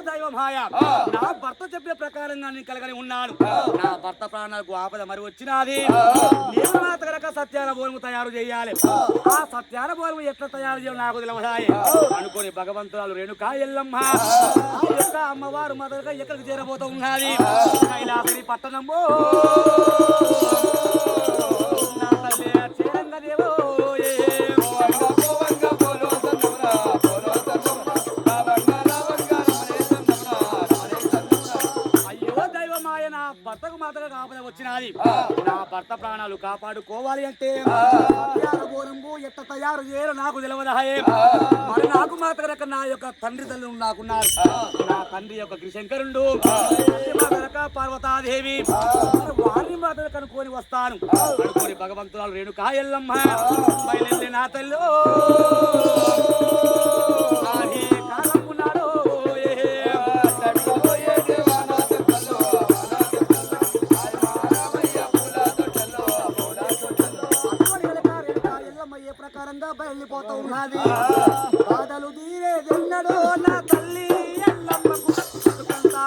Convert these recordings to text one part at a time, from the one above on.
దైవమాయ నా భర్త చెప్పిన ప్రకారంగా నేను కలగని ఉన్నాను. నా భర్త ప్రాణాలకు ఆపద మరి వచ్చినది. నేను నా సత్యాన బోరము తయారు చేయాలి. ఆ. సత్యాన బోరము ఎట్లా తయారు చేయాలి నాకు తెలియదాయి అనుకోని భగవంతురాలు రేణుకా ఎల్లమ్మ. యొక్క అమ్మవారు మొదలుగా ఎక్కడికి చేరబోతూ ఉన్నది? కైలాసరి పట్టణము చేరంగదేవో. నా భర్త ప్రాణాలు కాపాడుకోవాలి అంటే ఎట్ట తయారు చేయరు నాకు తెలియదాయే మరి నాకు మాత్రం నా యొక్క తండ్రి తల్లి నాకున్నారు? నా తండ్రి యొక్క కృషంకరుండు మాత్రక పార్వతాదేవి? వారిని మాత్రం కనుక్కొని వస్తాను? అనుకోని భగవంతురాలు రేణుకా ఎల్లమ్మ. బయలుదేరి నా తల్లి. ప్రకారంగా ఉన్నది. బాధలు తీరే తిన్నడు నా తల్లి ఎల్లమ్మకు బతుకంతా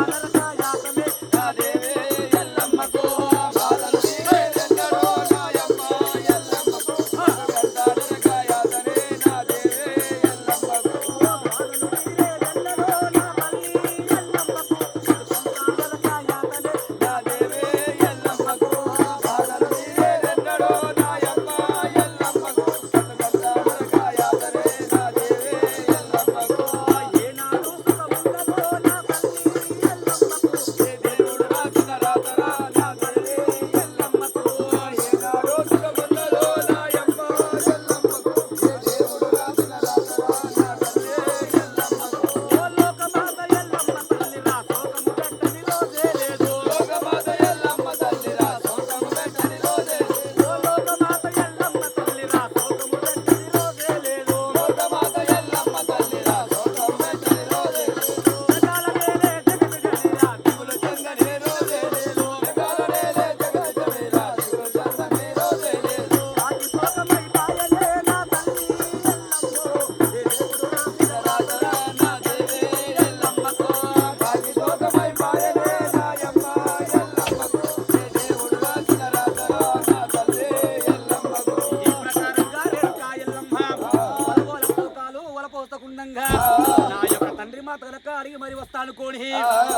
అడిగి మరి వస్తాను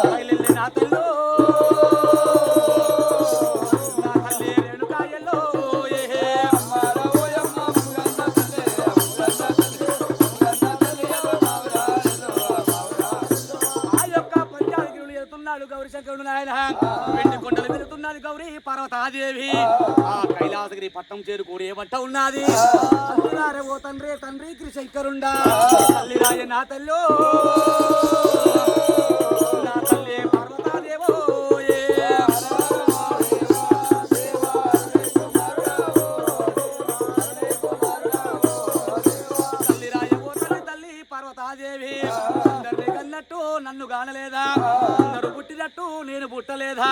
బయలుల్లి నా తల్లు. ఎడుతున్నాడు గౌరీ పర్వతాదేవి. ఆ. కైలాసగిరి పట్టం చేరుకోడు ఏ బట్ట ఉన్నది? ఓ తండ్రి తండ్రి కృశంకరుండా తల్లి రాయ నా తల్లో. నన్ను గానలేదా? అందరూ పుట్టినట్టు నేను పుట్టలేదా?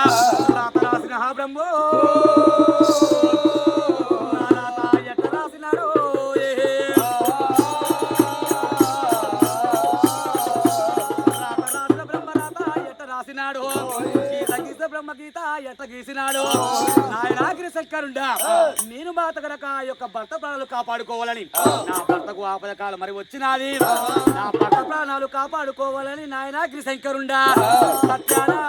రాత రాసిన బ్రహ్మో ఎట్ట గీసినాడు? నాయనాగిరి శంకరుండా నేను గనక ఆ యొక్క భర్త ప్రాణాలు కాపాడుకోవాలని. నా భర్తకు ఆపద కాలం మరి వచ్చినది. నా భర్త ప్రాణాలు కాపాడుకోవాలని నాయనాగిరి శంకరుండా సత్యానా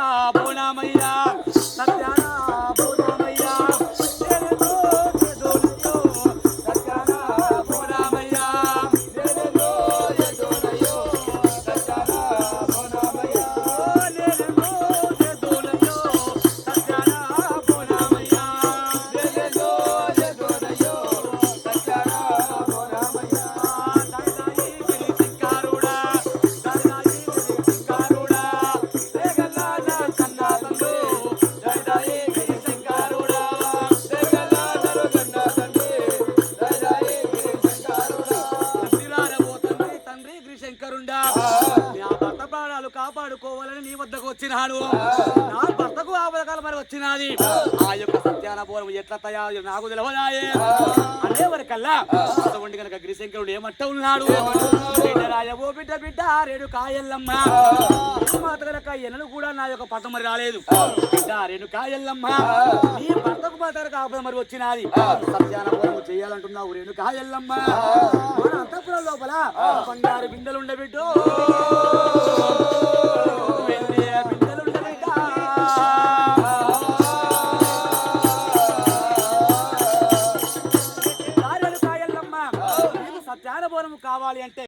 ప్రాణాలు కాపాడుకోవాలని నీ వద్దకు వచ్చినాడు. నా భర్తకు ఆపదకాలం మరి వచ్చినది. ఆ. యొక్క సత్యాన పూర్వం ఎట్లా తయారు నాకు తెలవదాయే. అనే వరకల్లా అటువంటి కనుక గిరిశంకరుడు ఏమంట ఉన్నాడు? బిడ్డ రాయ ఓ బిడ్డ బిడ్డ రేడు కాయల్లమ్మ. మాత కనుక ఎన్నడు కూడా నా యొక్క పట్టం మరి రాలేదు. బిడ్డ రేడు కాయల్లమ్మ. నీ భర్తకు మాత కనుక ఆపద మరి వచ్చినది. సత్యాన పూర్వం చేయాలంటున్నావు రేణు కాయల్లమ్మ. మన అంతపురం లోపల బంగారు బిందెలు ఉండే బిడ్డో.